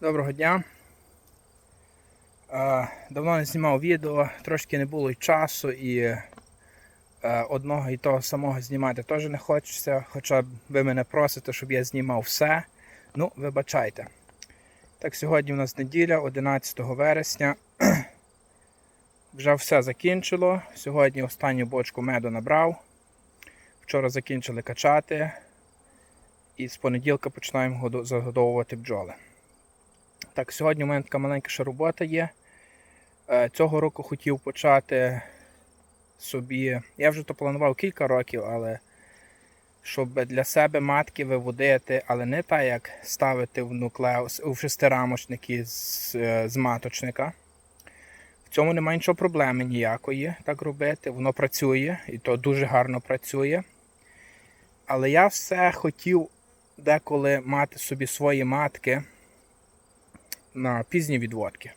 Доброго дня. Е, Давно не знімав відео, трошки не було й часу і е, одного і того самого знімати теж не хочеться, хоча ви мене просите, щоб я знімав все. Ну, вибачайте. Так, сьогодні у нас неділя, 11 вересня. Вже все закінчило. Сьогодні останню бочку меду набрав. Вчора закінчили качати. І з понеділка починаємо загодовувати бджоли. Так, сьогодні у мене така маленька ще робота є. Е, Цього року хотів почати собі. Я вже то планував кілька років, але щоб для себе матки виводити, але не так, як ставити в нуклеус у шестирамочники з, е, з маточника. В цьому немає нічого проблеми ніякої так робити. Воно працює і то дуже гарно працює. Але я все хотів деколи мати собі свої матки на пізні відводки.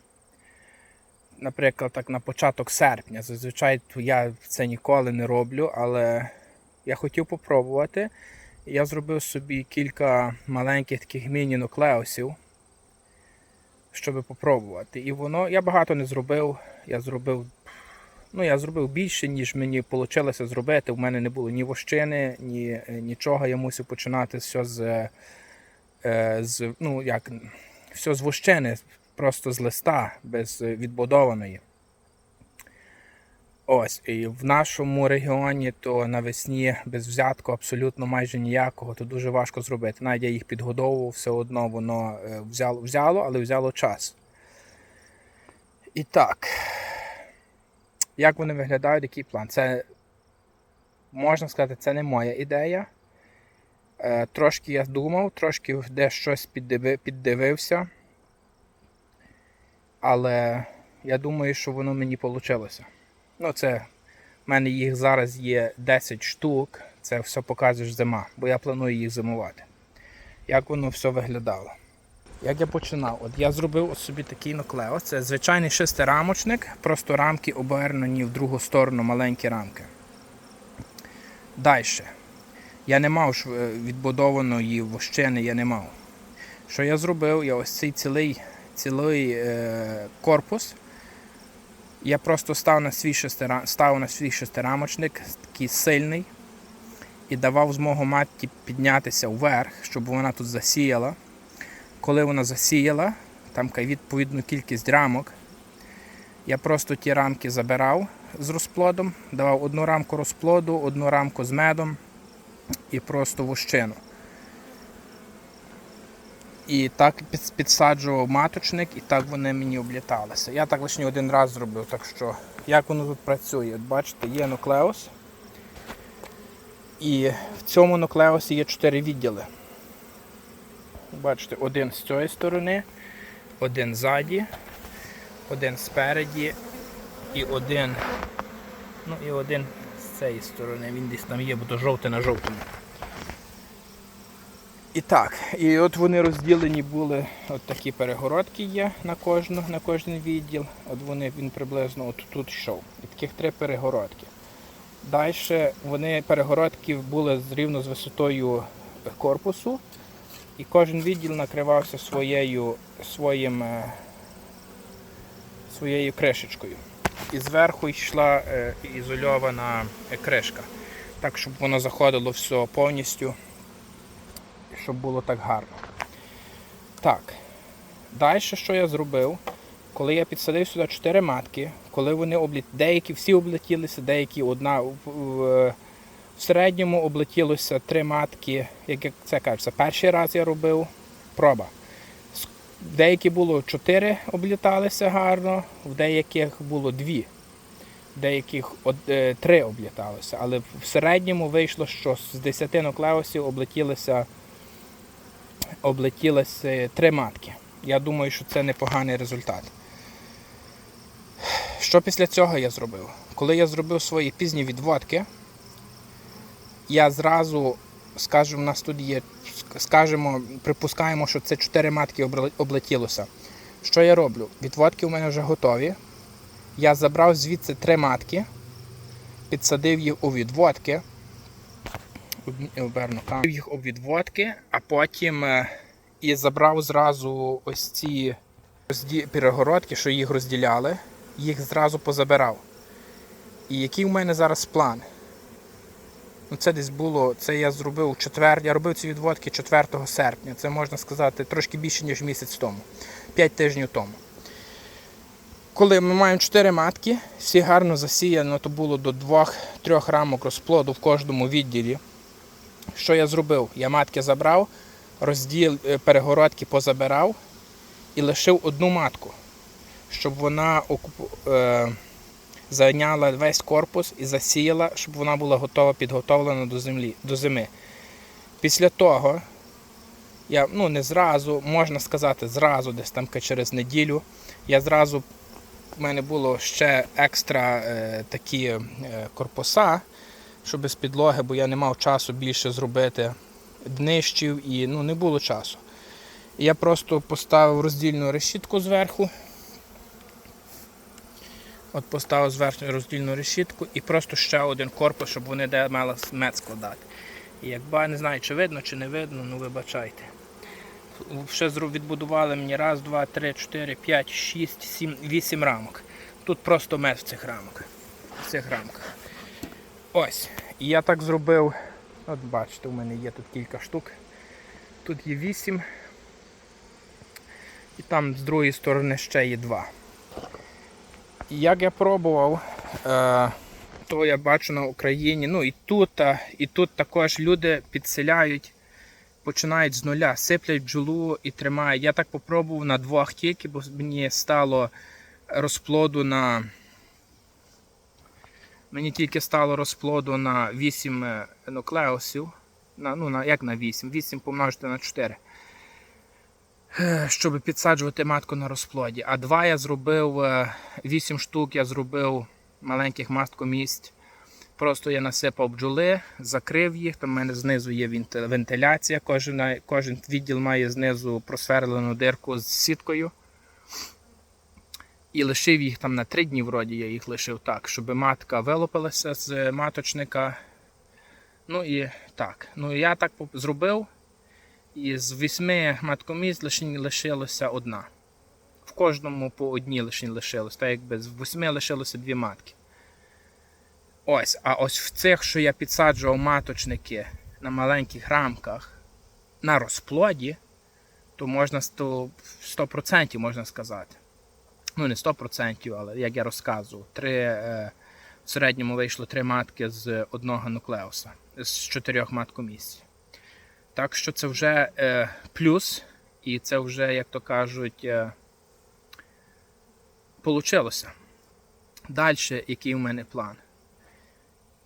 Наприклад, так на початок серпня. Зазвичай я це ніколи не роблю, але я хотів попробувати. Я зробив собі кілька маленьких таких міні-нуклеусів, щоб попробувати. І воно, я багато не зробив. Я зробив, ну, я зробив більше, ніж мені вийшло зробити. У мене не було ні вощини, ні нічого. Я мусив починати все з, е, з ну, як, все з вощини, просто з листа, без е, відбудованої. Ось, і в нашому регіоні то навесні без взятку абсолютно майже ніякого, то дуже важко зробити. Навіть я їх підгодовував, все одно воно е, взяло, взяло, але взяло час. І так, як вони виглядають, який план? Це, можна сказати, це не моя ідея. Е, Трошки я думав, трошки де щось піддиви- піддивився. Але я думаю, що воно мені вийшло. Ну, це в мене їх зараз є 10 штук. Це все показуєш зима, бо я планую їх зимувати. Як воно все виглядало? Як я починав? От я зробив от собі такий нуклеус. Це звичайний шестирамочник, просто рамки обернені в другу сторону маленькі рамки. Далі. Я не мав е, відбудованої вощини, я не мав. Що я зробив? Я ось цей цілий, цілий е, корпус. Я просто став на свій шестира... став на свій шестирамочник, такий сильний, і давав змогу матці піднятися вверх, щоб вона тут засіяла. Коли вона засіяла, там відповідну кількість рамок, я просто ті рамки забирав з розплодом, давав одну рамку розплоду, одну рамку з медом і просто вощину. І так підсаджував маточник, і так вони мені обліталися. Я так лише один раз зробив, так що як воно тут працює? От бачите, є нуклеус. І в цьому нуклеусі є чотири відділи. Бачите, один з цієї сторони, один ззаді, один спереді і один. Ну і один з цієї сторони. Він десь там є, бо то жовте на жовтому. І так, і от вони розділені були, от такі перегородки є на кожну, на кожен відділ. От вони він приблизно от тут йшов. І таких три перегородки. Далі вони перегородки були рівно з висотою корпусу, і кожен відділ накривався своєю, своїм, е, своєю кришечкою. І зверху йшла е, ізольована е, кришка, так щоб воно заходило все повністю щоб було так гарно. Так. Далі, що я зробив? Коли я підсадив сюди 4 матки, коли вони обліт... деякі всі облетілися, деякі одна в, середньому облетілося 3 матки, як це кажеться, перший раз я робив проба. Деякі було 4 обліталися гарно, в деяких було 2. В деяких 3 обліталися. Але в середньому вийшло, що з 10 нуклеусів облетілися облетілося три матки. Я думаю, що це непоганий результат. Що після цього я зробив? Коли я зробив свої пізні відводки, я зразу, скажімо, у нас тут є, скажімо, припускаємо, що це 4 матки облетілося. Що я роблю? Відводки у мене вже готові. Я забрав звідси три матки, підсадив їх у відводки, оберну камеру. їх об відводки, а потім е, і забрав зразу ось ці перегородки, що їх розділяли, їх зразу позабирав. І який в мене зараз план? Ну, це десь було, це я зробив четвер, я робив ці відводки 4 серпня. Це можна сказати трошки більше, ніж місяць тому, 5 тижнів тому. Коли ми маємо 4 матки, всі гарно засіяно, то було до 2-3 рамок розплоду в кожному відділі. Що я зробив? Я матки забрав, розділ е, перегородки позабирав і лишив одну матку, щоб вона е... зайняла весь корпус і засіяла, щоб вона була готова, підготовлена до землі, до зими. Після того, я ну не зразу, можна сказати, зразу, десь там через неділю, я зразу в мене було ще екстра е, такі е, корпуса, щоб без підлоги, бо я не мав часу більше зробити днищів і ну, не було часу. Я просто поставив роздільну решітку зверху. От поставив зверху роздільну решітку і просто ще один корпус, щоб вони де мали мед складати. І якби не знаю, чи видно, чи не видно, ну вибачайте. Ще відбудували мені раз, два, три, чотири, п'ять, шість, сім, вісім рамок. Тут просто мед в цих рамках. В цих рамках. Ось. І я так зробив. От бачите, у мене є тут кілька штук. Тут є вісім. І там з другої сторони ще є два. І як я пробував, е, то я бачу на Україні. Ну і тут, і тут також люди підселяють починають з нуля, сиплять бджолу і тримають. Я так попробував на двох тільки, бо мені стало розплоду на. Мені тільки стало розплоду на 8 е, нуклеусів. На, ну, на, як на 8? 8 помножити на 4. Е, Щоб підсаджувати матку на розплоді. А два я зробив 8 штук, я зробив маленьких масткомість. Просто я насипав бджоли, закрив їх. Там в мене знизу є вентиляція. Кожен, кожен відділ має знизу просверлену дирку з сіткою. І лишив їх там на три дні, вроді я їх лишив так, щоб матка вилупилася з маточника. Ну і так. Ну я так зробив. І з восьми маткомість лише лишилося одна. В кожному по одній лише лишилось. Так якби з восьми лишилося дві матки. Ось, а ось в цих, що я підсаджував маточники на маленьких рамках на розплоді, то можна 100%, 100% можна сказати. Ну, не 100%, але як я розказував, три, е, в середньому вийшло три матки з одного нуклеуса, з чотирьох маткомісць. Так що це вже е, плюс, і це вже, як то кажуть, е. Далі, який у мене план?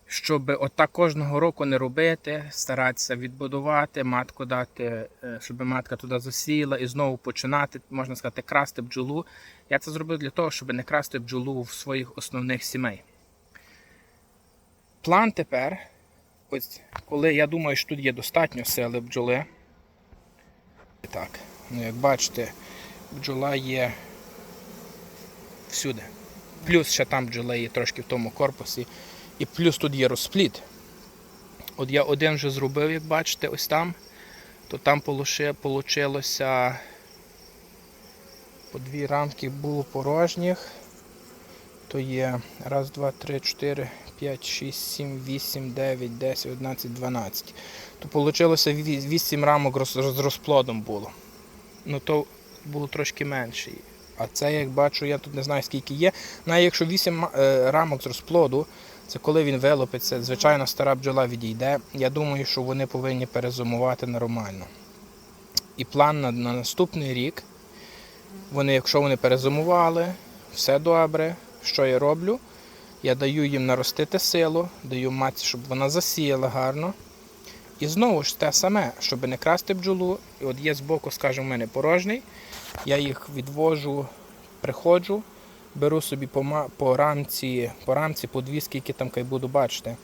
Щоб отак кожного року не робити, старатися відбудувати, матку дати, е, щоб матка туди засіяла і знову починати, можна сказати, красти бджолу. Я це зробив для того, щоб не красти бджолу в своїх основних сімей. План тепер, ось коли я думаю, що тут є достатньо сили бджоли. Так, ну як бачите, бджола є всюди. Плюс ще там бджола є трошки в тому корпусі. І плюс тут є розпліт. От я один вже зробив, як бачите, ось там. То там вийшло по дві рамки було порожніх. То є раз, два, три, чотири, п'ять, шість, сім, вісім, дев'ять, десять, одинадцять, дванадцять. То вийшло вісім рамок роз- роз- з розплодом було. Ну то було трошки менше. А це, як бачу, я тут не знаю скільки є. Навіть якщо 8 рамок з розплоду, це коли він вилупиться, звичайно, стара бджола відійде. Я думаю, що вони повинні перезимувати нормально. І план на, на наступний рік, вони, якщо вони перезимували, все добре. Що я роблю? Я даю їм наростити силу, даю матці, щоб вона засіяла гарно. І знову ж те саме, щоб не красти бджолу. І от є збоку, скажімо, в мене порожній. Я їх відвожу, приходжу, беру собі по, по рамці, по рамці, по дві, скільки там хай буду бачити.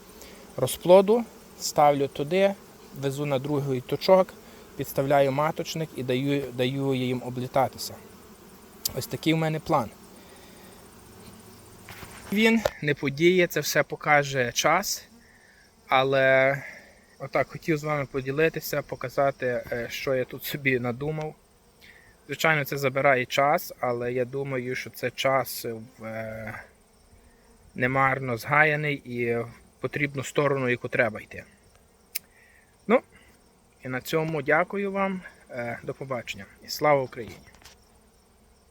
Розплоду, ставлю туди, везу на другий точок, підставляю маточник і даю, даю їм облітатися. Ось такий в мене план. Він не подіє, це все покаже час, але отак хотів з вами поділитися, показати, е, що я тут собі надумав. Звичайно, це забирає час, але я думаю, що це час е, немарно згаяний і в потрібну сторону, яку треба йти. Ну, і на цьому дякую вам. Е, До побачення. І слава Україні!